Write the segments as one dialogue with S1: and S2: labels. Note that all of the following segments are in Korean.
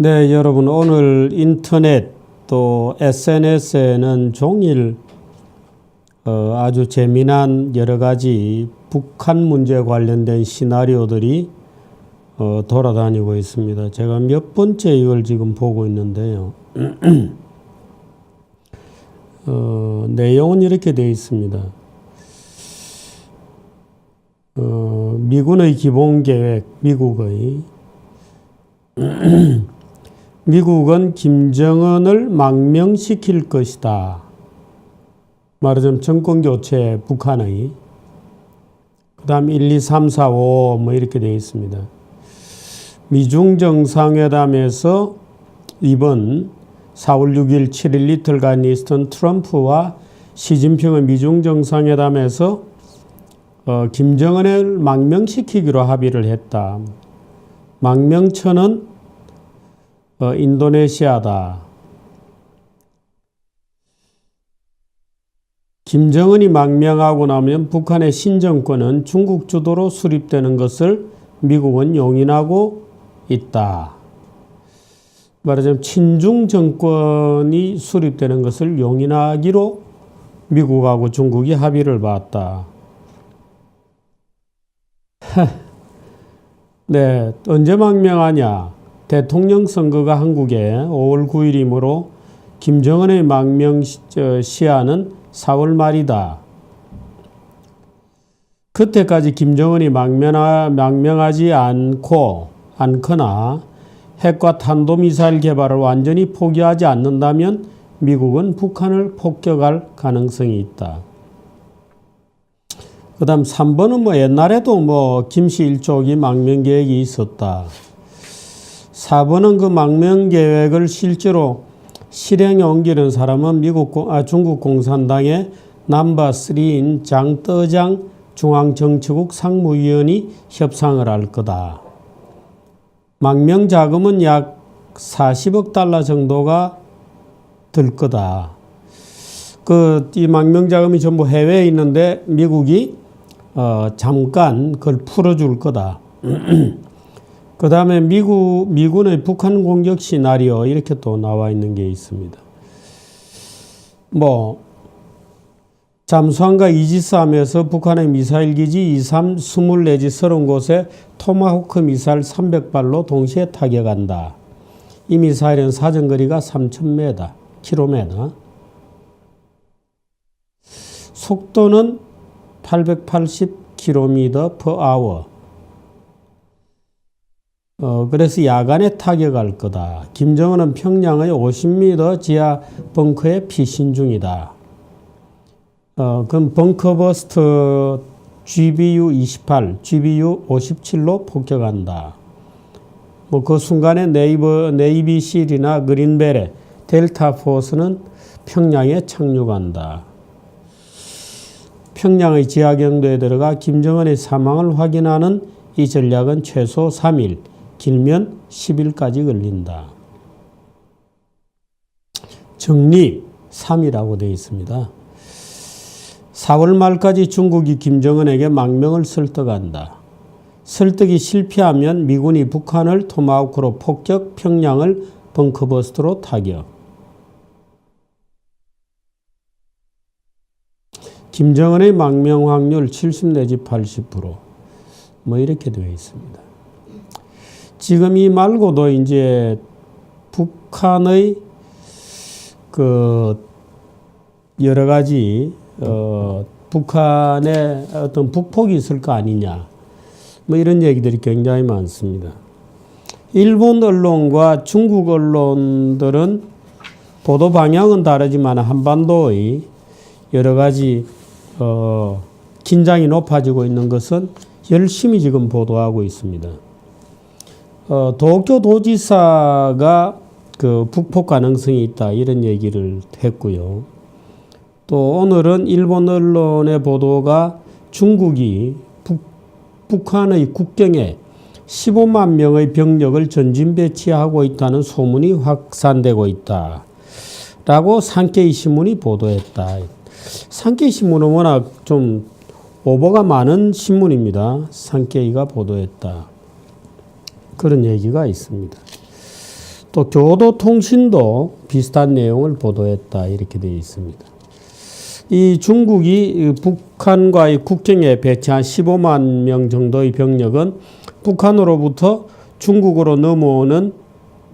S1: 네, 여러분 오늘 인터넷 또 SNS에는 종일 어, 아주 재미난 여러 가지 북한 문제 관련된 시나리오들이 어, 돌아다니고 있습니다. 제가 몇 번째 이걸 지금 보고 있는데요. 어, 내용은 이렇게 되어 있습니다. 어, 미군의 기본 계획, 미국의 미국은 김정은을 망명시킬 것이다. 말하자면 정권 교체 북한의 그다음 1, 2, 3, 4, 5 뭐 이렇게 되어 있습니다. 미중 정상회담에서 이번 4월 6일 7일 이틀간 있었던 트럼프와 시진핑의 미중 정상회담에서 어, 김정은을 망명시키기로 합의를 했다. 망명처는 어, 인도네시아다. 김정은이 망명하고 나면 북한의 신정권은 중국 주도로 수립되는 것을 미국은 용인하고 있다. 말하자면 친중 정권이 수립되는 것을 용인하기로 미국하고 중국이 합의를 봤다. 네, 언제 망명하냐? 대통령 선거가 한국에 5월 9일이므로 김정은의 망명 시한은 4월 말이다. 그때까지 김정은이 망명하, 망명하지 않고 않거나 핵과 탄도미사일 개발을 완전히 포기하지 않는다면 미국은 북한을 폭격할 가능성이 있다. 그 다음 3번은 뭐 옛날에도 뭐 김씨 일족이 망명 계획이 있었다. 4번은 그 망명 계획을 실제로 실행에 옮기는 사람은 미국, 공- 아, 중국 공산당의 남바 3인 장떠장 중앙정치국 상무위원이 협상을 할 거다. 망명 자금은 약 40억 달러 정도가 들 거다. 그 이 망명 자금이 전부 해외에 있는데 미국이 어, 잠깐 그걸 풀어줄 거다. 그 다음에 미국, 미군의 북한 공격 시나리오 이렇게 또 나와 있는 게 있습니다. 뭐, 잠수함과 이지스함에서 북한의 미사일 기지 2, 3, 20 내지 30곳에 토마호크 미사일 300발로 동시에 타격한다. 이 미사일은 사정거리가 3,000m, 킬로미터. 속도는 880km per hour. 어, 그래서 야간에 타격할 거다. 김정은은 평양의 50m 지하 벙커에 피신 중이다. 어, 그럼 벙커버스트 GBU 28, GBU 57로 폭격한다. 뭐 그 순간에 네이버, 네이비실이나 그린벨의 델타 포스는 평양에 착륙한다. 평양의 지하 경도에 들어가 김정은의 사망을 확인하는 이 전략은 최소 3일, 길면 10일까지 걸린다. 정리 3이라고 되어 있습니다. 4월 말까지 중국이 김정은에게 망명을 설득한다. 설득이 실패하면 미군이 북한을 토마호크로 폭격, 평양을 벙커버스트로 타격. 김정은의 망명 확률 70 내지 80%뭐 이렇게 되어 있습니다. 지금 이 말고도 이제 북한의 그 여러 가지 어 북한의 어떤 북폭이 있을 거 아니냐 뭐 이런 얘기들이 굉장히 많습니다. 일본 언론과 중국 언론들은 보도 방향은 다르지만 한반도의 여러 가지 어, 긴장이 높아지고 있는 것은 열심히 지금 보도하고 있습니다. 어, 도쿄 도지사가 그 북폭 가능성이 있다 이런 얘기를 했고요. 또 오늘은 일본 언론의 보도가 중국이 북, 북한의 국경에 15만 명의 병력을 전진 배치하고 있다는 소문이 확산되고 있다. 라고 산케이 신문이 보도했다. 산케이 신문은 워낙 좀 오보가 많은 신문입니다. 산케이가 보도했다. 그런 얘기가 있습니다. 또 교도통신도 비슷한 내용을 보도했다 이렇게 되어 있습니다. 이 중국이 북한과의 국경에 배치한 15만 명 정도의 병력은 북한으로부터 중국으로 넘어오는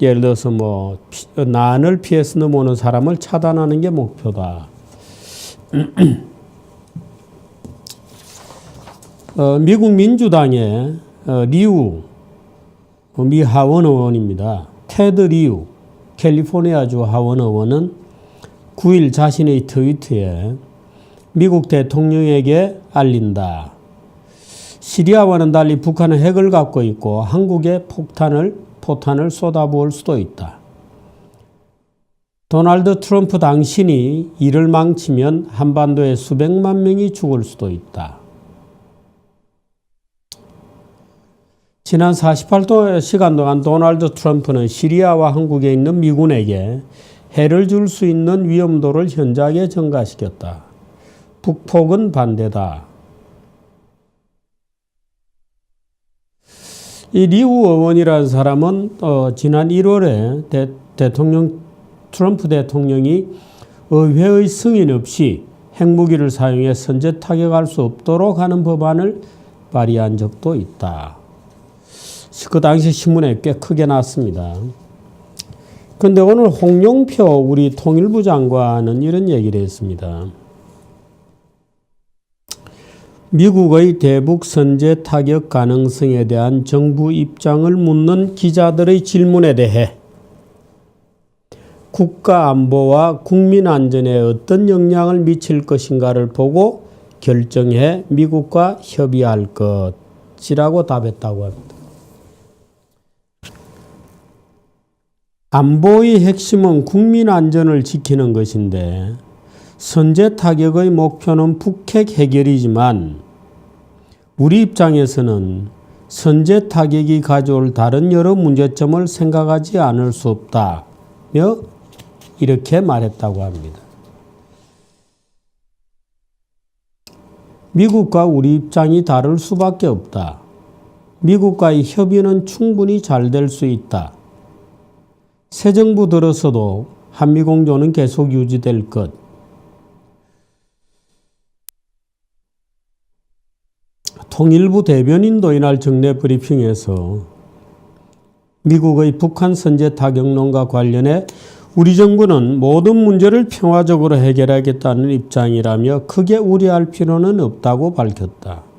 S1: 예를 들어서 뭐 피- 난을 피해서 넘어오는 사람을 차단하는 게 목표다. 어, 미국 민주당의 어, 리우 어, 미 하원 의원입니다. 테드 리우 캘리포니아주 하원 의원은 9일 자신의 트위터에 미국 대통령에게 알린다. 시리아와는 달리 북한은 핵을 갖고 있고 한국에 폭탄을 포탄을 쏟아부을 수도 있다. 도널드 트럼프 당신이 이를 망치면 한반도에 수백만 명이 죽을 수도 있다. 지난 48도 시간 동안 도널드 트럼프는 시리아와 한국에 있는 미군에게 해를 줄 수 있는 위험도를 현저하게 증가시켰다. 북폭은 반대다. 이 리우 의원이라는 사람은 어, 지난 1월에 대, 대통령 트럼프 대통령이 의회의 승인 없이 핵무기를 사용해 선제 타격할 수 없도록 하는 법안을 발의한 적도 있다. 그 당시 신문에 꽤 크게 났습니다. 그런데 오늘 홍용표 우리 통일부 장관은 이런 얘기를 했습니다. 미국의 대북 선제 타격 가능성에 대한 정부 입장을 묻는 기자들의 질문에 대해 국가 안보와 국민 안전에 어떤 영향을 미칠 것인가를 보고 결정해 미국과 협의할 것이라고 답했다고 합니다. 안보의 핵심은 국민 안전을 지키는 것인데 선제 타격의 목표는 북핵 해결이지만 우리 입장에서는 선제 타격이 가져올 다른 여러 문제점을 생각하지 않을 수 없다며 이렇게 말했다고 합니다. 미국과 우리 입장이 다를 수밖에 없다. 미국과의 협의는 충분히 잘 될 수 있다. 새 정부 들어서도 한미 공조는 계속 유지될 것. 통일부 대변인도 이날 정례 브리핑에서 미국의 북한 선제 타격론과 관련해 우리 정부는 모든 문제를 평화적으로 해결하겠다는 입장이라며 크게 우려할 필요는 없다고 밝혔다.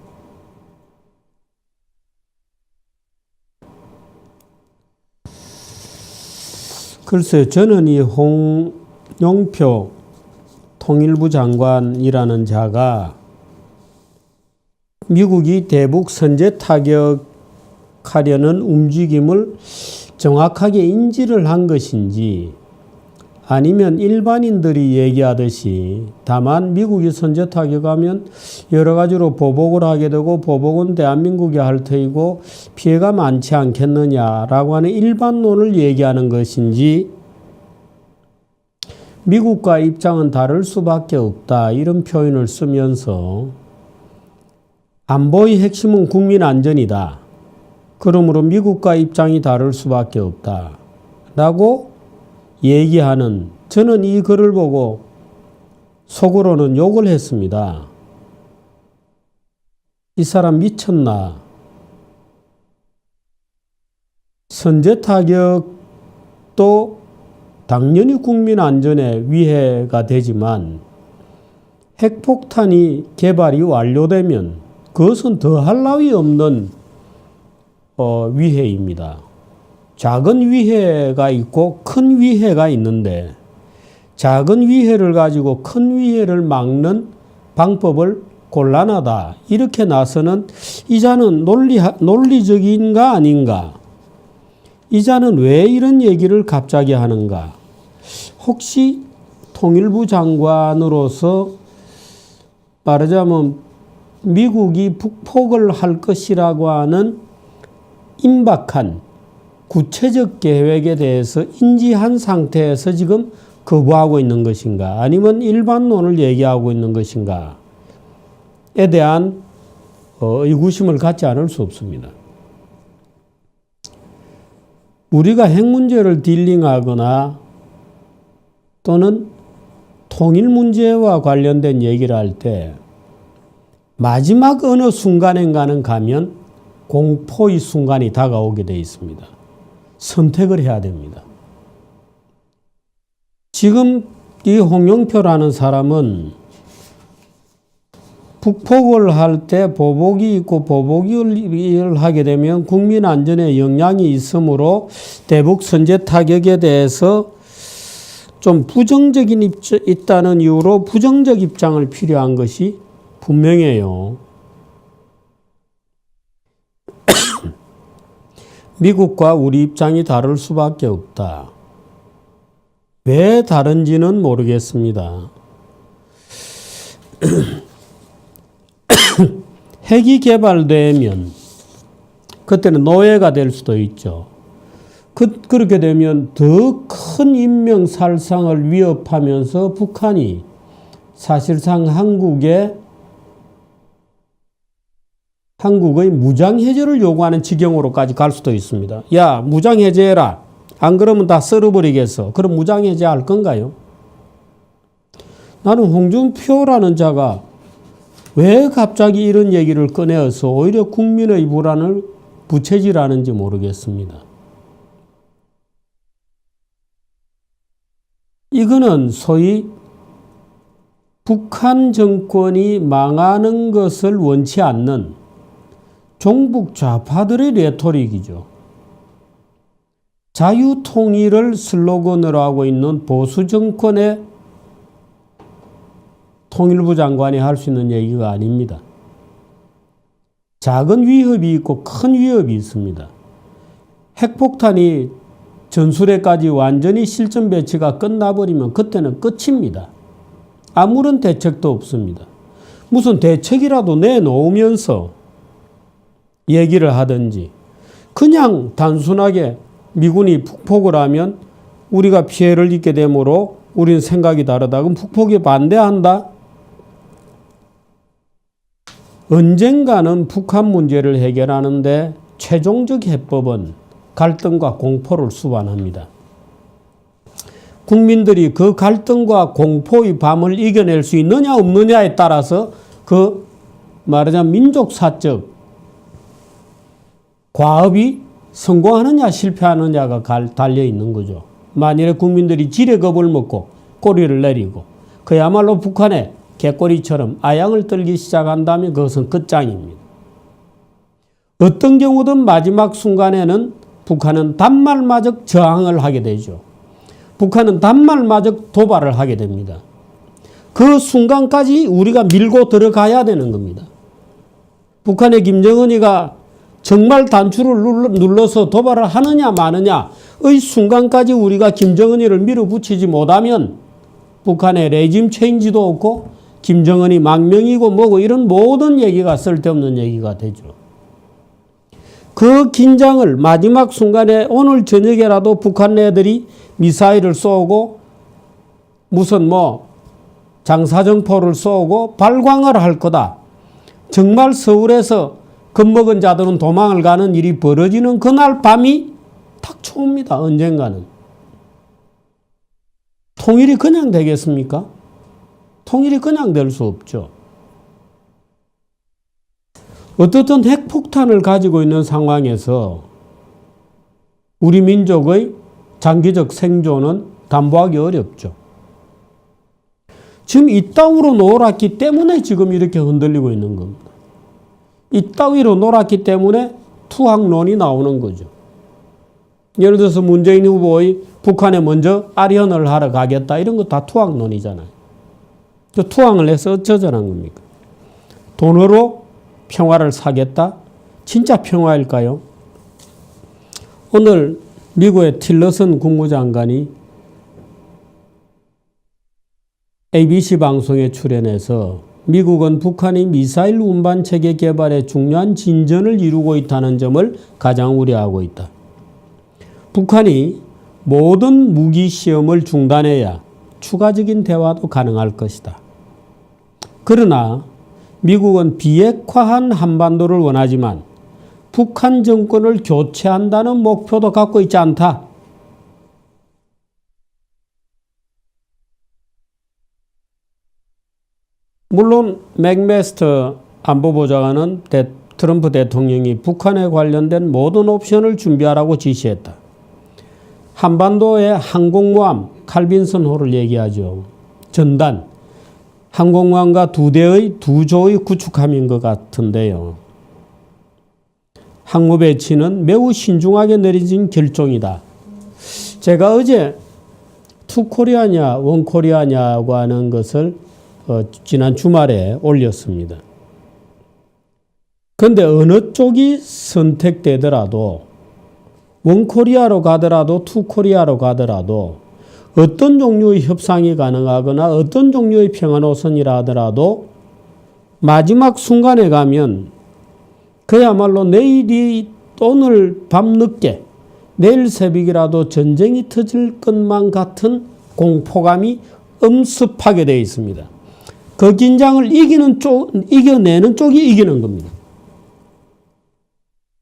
S1: 글쎄 저는 이 홍용표 통일부 장관이라는 자가 미국이 대북 선제 타격하려는 움직임을 정확하게 인지를 한 것인지 아니면 일반인들이 얘기하듯이 다만 미국이 선제 타격하면 여러 가지로 보복을 하게 되고 보복은 대한민국이 할 터이고 피해가 많지 않겠느냐라고 하는 일반론을 얘기하는 것인지 미국과 입장은 다를 수밖에 없다 이런 표현을 쓰면서 안보의 핵심은 국민 안전이다. 그러므로 미국과 입장이 다를 수밖에 없다. 라고 얘기하는 저는 이 글을 보고 속으로는 욕을 했습니다. 이 사람 미쳤나? 선제 타격도 당연히 국민 안전에 위해가 되지만 핵폭탄이 개발이 완료되면 그것은 더할 나위 없는 어, 위해입니다. 작은 위해가 있고 큰 위해가 있는데 작은 위해를 가지고 큰 위해를 막는 방법을 곤란하다. 이렇게 나서는 이자는 논리, 논리적인가 아닌가? 이자는 왜 이런 얘기를 갑자기 하는가? 혹시 통일부 장관으로서 말하자면 미국이 북폭을 할 것이라고 하는 임박한 구체적 계획에 대해서 인지한 상태에서 지금 거부하고 있는 것인가 아니면 일반론을 얘기하고 있는 것인가에 대한 어, 의구심을 갖지 않을 수 없습니다. 우리가 핵 문제를 딜링하거나 또는 통일 문제와 관련된 얘기를 할 때 마지막 어느 순간인가는 가면 공포의 순간이 다가오게 되어 있습니다. 선택을 해야 됩니다. 지금 이 홍영표라는 사람은 북폭을 할 때 보복이 있고 보복을 하게 되면 국민 안전에 영향이 있으므로 대북 선제 타격에 대해서 좀 부정적인 입장 있다는 이유로 부정적 입장을 필요한 것이 분명해요. 미국과 우리 입장이 다를 수밖에 없다. 왜 다른지는 모르겠습니다. 핵이 개발되면 그때는 노예가 될 수도 있죠. 그, 그렇게 되면 더 큰 인명 살상을 위협하면서 북한이 사실상 한국의 한국의 무장 해제를 요구하는 지경으로까지 갈 수도 있습니다. 야, 무장 해제해라. 안 그러면 다 썰어버리겠어. 그럼 무장 해제할 건가요? 나는 홍준표라는 자가 왜 갑자기 이런 얘기를 꺼내어서 오히려 국민의 불안을 부채질하는지 모르겠습니다. 이거는 소위 북한 정권이 망하는 것을 원치 않는 종북 좌파들의 레토릭이죠. 자유통일을 슬로건으로 하고 있는 보수 정권의 통일부 장관이 할 수 있는 얘기가 아닙니다. 작은 위협이 있고 큰 위협이 있습니다. 핵폭탄이 전술에까지 완전히 실전 배치가 끝나버리면 그때는 끝입니다. 아무런 대책도 없습니다. 무슨 대책이라도 내놓으면서 얘기를 하든지 그냥 단순하게 미군이 북폭을 하면 우리가 피해를 입게 되므로 우리는 생각이 다르다. 그럼 북폭에 반대한다? 언젠가는 북한 문제를 해결하는데 최종적 해법은 갈등과 공포를 수반합니다. 국민들이 그 갈등과 공포의 밤을 이겨낼 수 있느냐 없느냐에 따라서 그 말하자면 민족사적 과업이 성공하느냐 실패하느냐가 달려 있는 거죠. 만일에 국민들이 지뢰 겁을 먹고 꼬리를 내리고 그야말로 북한의 개꼬리처럼 아양을 떨기 시작한다면 그것은 끝장입니다. 어떤 경우든 마지막 순간에는 북한은 단말마적 저항을 하게 되죠. 북한은 단말마적 도발을 하게 됩니다. 그 순간까지 우리가 밀고 들어가야 되는 겁니다. 북한의 김정은이가 정말 단추를 눌러서 도발을 하느냐 마느냐의 순간까지 우리가 김정은이를 밀어붙이지 못하면 북한의 레짐 체인지도 없고 김정은이 망명이고 뭐고 이런 모든 얘기가 쓸데없는 얘기가 되죠. 그 긴장을 마지막 순간에 오늘 저녁에라도 북한 애들이 미사일을 쏘고 무슨 뭐 장사정포를 쏘고 발광을 할 거다. 정말 서울에서 겁먹은 자들은 도망을 가는 일이 벌어지는 그날 밤이 탁초옵니다. 언젠가는. 통일이 그냥 되겠습니까? 통일이 그냥 될 수 없죠. 어떻든 핵폭탄을 가지고 있는 상황에서 우리 민족의 장기적 생존은 담보하기 어렵죠. 지금 이따위로 놀았기 때문에 지금 이렇게 흔들리고 있는 겁니다. 이 따위로 놀았기 때문에 투항론이 나오는 거죠. 예를 들어서 문재인 후보의 북한에 먼저 아련을 하러 가겠다 이런 거 다 투항론이잖아요. 그 투항을 해서 어쩌자는 겁니까? 돈으로 평화를 사겠다? 진짜 평화일까요? 오늘 미국의 틸러슨 국무장관이 ABC 방송에 출연해서 미국은 북한이 미사일 운반 체계 개발에 중요한 진전을 이루고 있다는 점을 가장 우려하고 있다. 북한이 모든 무기 시험을 중단해야 추가적인 대화도 가능할 것이다. 그러나 미국은 비핵화한 한반도를 원하지만 북한 정권을 교체한다는 목표도 갖고 있지 않다. 물론 맥메스터 안보보좌관은 대- 트럼프 대통령이 북한에 관련된 모든 옵션을 준비하라고 지시했다. 한반도의 항공모함 칼빈슨호를 얘기하죠. 전단 항공모함과 두 대의 두 조의 구축함인 것 같은데요. 항모 배치는 매우 신중하게 내려진 결정이다. 제가 어제 투코리아냐 원코리아냐고 하는 것을 어, 지난 주말에 올렸습니다. 그런데 어느 쪽이 선택되더라도 원코리아로 가더라도 투코리아로 가더라도 어떤 종류의 협상이 가능하거나 어떤 종류의 평화노선이라 하더라도 마지막 순간에 가면 그야말로 내일이 오늘 밤늦게 내일 새벽이라도 전쟁이 터질 것만 같은 공포감이 엄습하게 되어 있습니다. 그 긴장을 이기는 쪽, 이겨내는 쪽이 이기는 겁니다.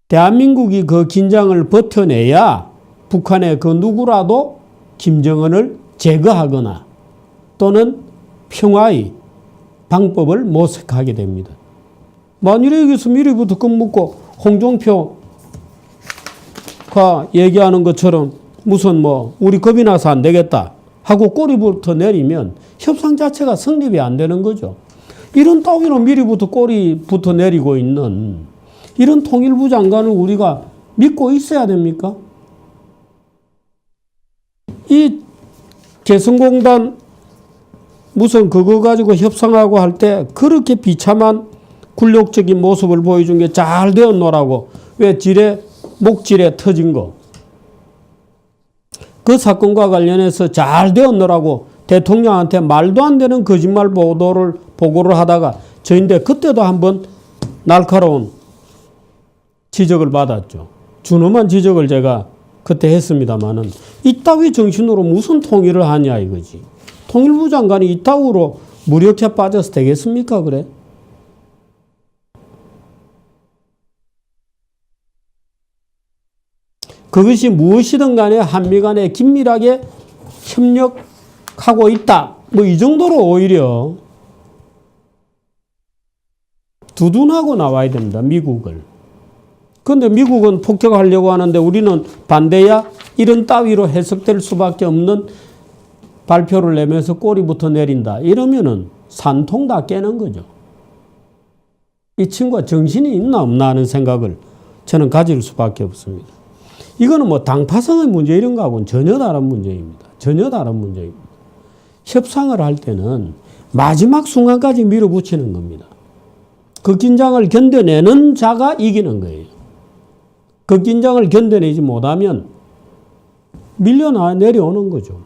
S1: 대한민국이 그 긴장을 버텨내야 북한의 그 누구라도 김정은을 제거하거나 또는 평화의 방법을 모색하게 됩니다. 만일에 여기서 미리부터 겁먹고 홍종표가 얘기하는 것처럼 무슨 뭐 우리 겁이 나서 안 되겠다 하고 꼬리부터 내리면 협상 자체가 성립이 안 되는 거죠. 이런 따위로 미리부터 꼬리부터 내리고 있는 이런 통일부 장관을 우리가 믿고 있어야 됩니까? 이 개성공단 무슨 그거 가지고 협상하고 할 때 그렇게 비참한 굴욕적인 모습을 보여준 게 잘 되었노라고 왜 지뢰 목지뢰 터진 거. 그 사건과 관련해서 잘 되었노라고 대통령한테 말도 안 되는 거짓말 보도를 보고를 하다가 저인데 그때도 한번 날카로운 지적을 받았죠. 준엄한 지적을 제가 그때 했습니다마는 이따위 정신으로 무슨 통일을 하냐 이거지. 통일부 장관이 이따위로 무력해 빠져서 되겠습니까 그래? 그것이 무엇이든 간에 한미 간에 긴밀하게 협력하고 있다. 뭐 이 정도로 오히려 두둔하고 나와야 됩니다. 미국을. 그런데 미국은 폭격하려고 하는데 우리는 반대야? 이런 따위로 해석될 수밖에 없는 발표를 내면서 꼬리부터 내린다. 이러면은 산통 다 깨는 거죠. 이 친구가 정신이 있나 없나 하는 생각을 저는 가질 수밖에 없습니다. 이거는 뭐 당파성의 문제 이런 거하고는 전혀 다른 문제입니다. 전혀 다른 문제입니다. 협상을 할 때는 마지막 순간까지 밀어붙이는 겁니다. 그 긴장을 견뎌내는 자가 이기는 거예요. 그 긴장을 견뎌내지 못하면 밀려나 내려오는 거죠.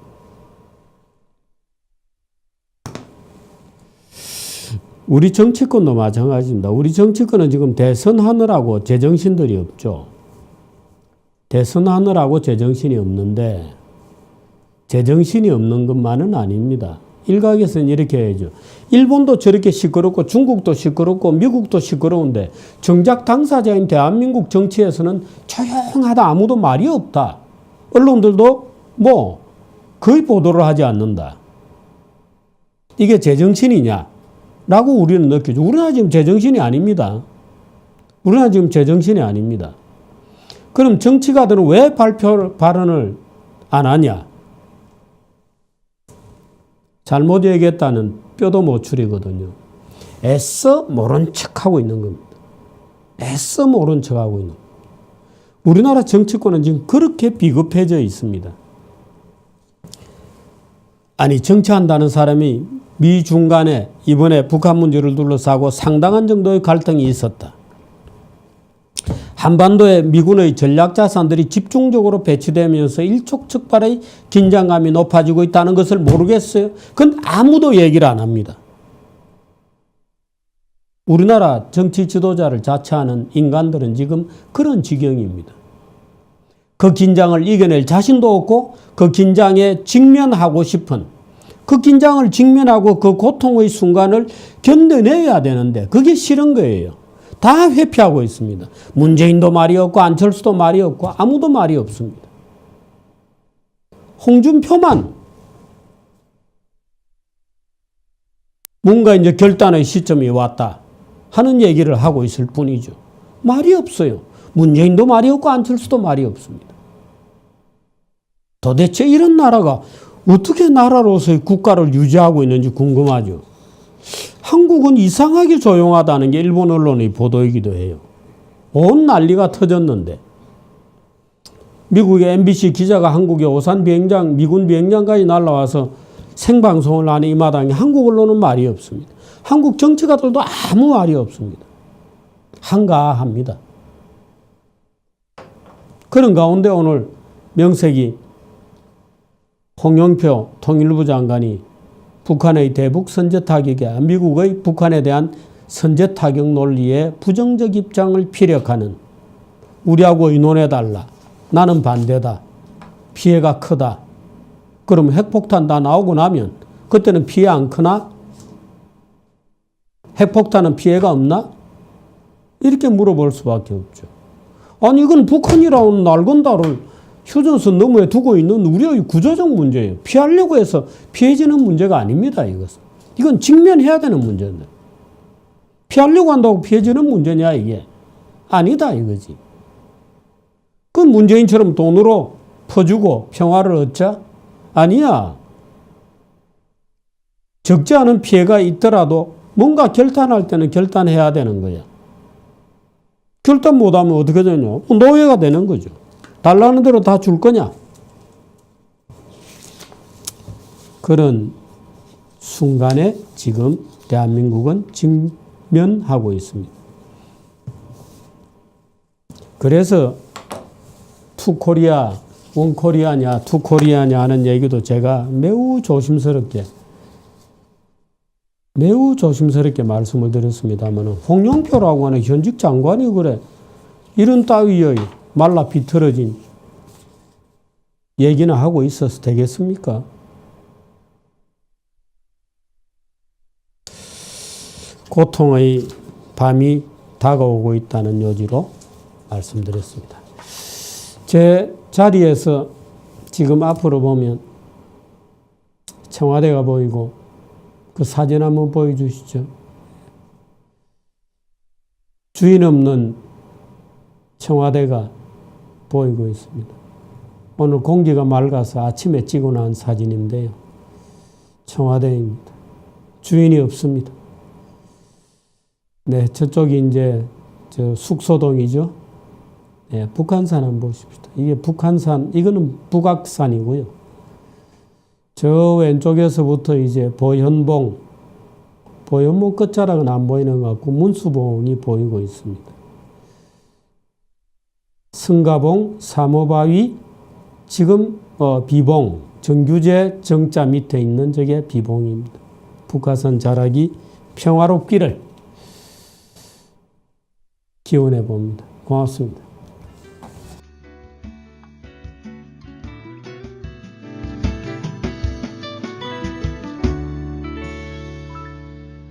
S1: 우리 정치권도 마찬가지입니다. 우리 정치권은 지금 대선하느라고 제정신들이 없죠. 대선하느라고 제정신이 없는데 제정신이 없는 것만은 아닙니다. 일각에서는 이렇게 해야죠. 일본도 저렇게 시끄럽고 중국도 시끄럽고 미국도 시끄러운데 정작 당사자인 대한민국 정치에서는 조용하다 아무도 말이 없다. 언론들도 뭐 거의 보도를 하지 않는다. 이게 제정신이냐? 라고 우리는 느끼죠. 우리나라 지금 제정신이 아닙니다. 우리나라 지금 제정신이 아닙니다. 그럼 정치가들은 왜 발표, 발언을 안 하냐? 잘못 얘기했다는 뼈도 못 추리거든요. 애써 모른 척하고 있는 겁니다. 애써 모른 척하고 있는. 우리나라 정치권은 지금 그렇게 비급해져 있습니다. 아니 정치한다는 사람이 미 중 간에 이번에 북한 문제를 둘러싸고 상당한 정도의 갈등이 있었다. 한반도에 미군의 전략 자산들이 집중적으로 배치되면서 일촉즉발의 긴장감이 높아지고 있다는 것을 모르겠어요. 그건 아무도 얘기를 안 합니다. 우리나라 정치 지도자를 자처하는 인간들은 지금 그런 지경입니다. 그 긴장을 이겨낼 자신도 없고 그 긴장에 직면하고 싶은 그 긴장을 직면하고 그 고통의 순간을 견뎌내야 되는데 그게 싫은 거예요. 다 회피하고 있습니다. 문재인도 말이 없고 안철수도 말이 없고 아무도 말이 없습니다. 홍준표만 뭔가 이제 결단의 시점이 왔다 하는 얘기를 하고 있을 뿐이죠. 말이 없어요. 문재인도 말이 없고 안철수도 말이 없습니다. 도대체 이런 나라가 어떻게 나라로서의 국가를 유지하고 있는지 궁금하죠. 한국은 이상하게 조용하다는 게 일본 언론의 보도이기도 해요. 온 난리가 터졌는데 미국의 MBC 기자가 한국의 오산 비행장 미군 비행장까지 날라와서 생방송을 하는 이 마당에 한국 언론은 말이 없습니다. 한국 정치가들도 아무 말이 없습니다. 한가합니다. 그런 가운데 오늘 명색이 홍영표 통일부 장관이 북한의 대북 선제 타격에 미국의 북한에 대한 선제 타격 논리에 부정적 입장을 피력하는 우리하고 의논해달라. 나는 반대다. 피해가 크다. 그럼 핵폭탄 다 나오고 나면 그때는 피해 안 크나? 핵폭탄은 피해가 없나? 이렇게 물어볼 수밖에 없죠. 아니 이건 북한이라는 낡은 달을 휴전선 너머에 두고 있는 우리의 구조적 문제예요. 피하려고 해서 피해지는 문제가 아닙니다. 이것은. 이건 직면해야 되는 문제인데. 피하려고 한다고 피해지는 문제냐 이게. 아니다 이거지. 그 문재인처럼 돈으로 퍼주고 평화를 얻자? 아니야. 적지 않은 피해가 있더라도 뭔가 결단할 때는 결단해야 되는 거야. 결단 못하면 어떻게 되냐? 노예가 되는 거죠. 달라는 대로 다 줄 거냐? 그런 순간에 지금 대한민국은 직면하고 있습니다. 그래서 투코리아, 원코리아냐, 투코리아냐 하는 얘기도 제가 매우 조심스럽게 매우 조심스럽게 말씀을 드렸습니다만 홍영표라고 하는 현직 장관이 그래 이런 따위의 말라 비틀어진 얘기는 하고 있어서 되겠습니까? 고통의 밤이 다가오고 있다는 요지로 말씀드렸습니다. 제 자리에서 지금 앞으로 보면 청와대가 보이고 그 사진 한번 보여주시죠. 주인 없는 청와대가 보이고 있습니다. 오늘 공기가 맑아서 아침에 찍어 놓은 사진인데요. 청와대입니다. 주인이 없습니다. 네, 저쪽이 이제 저 숙소동이죠. 네, 북한산 한번 보십시다. 이게 북한산, 이거는 북악산이고요. 저 왼쪽에서부터 이제 보현봉, 보현봉 끝자락은 안 보이는 것 같고 문수봉이 보이고 있습니다. 승가봉, 사모바위, 지금 어, 비봉, 정규제 정자 밑에 있는 저게 비봉입니다. 북한산 자락이 평화롭기를 기원해 봅니다. 고맙습니다.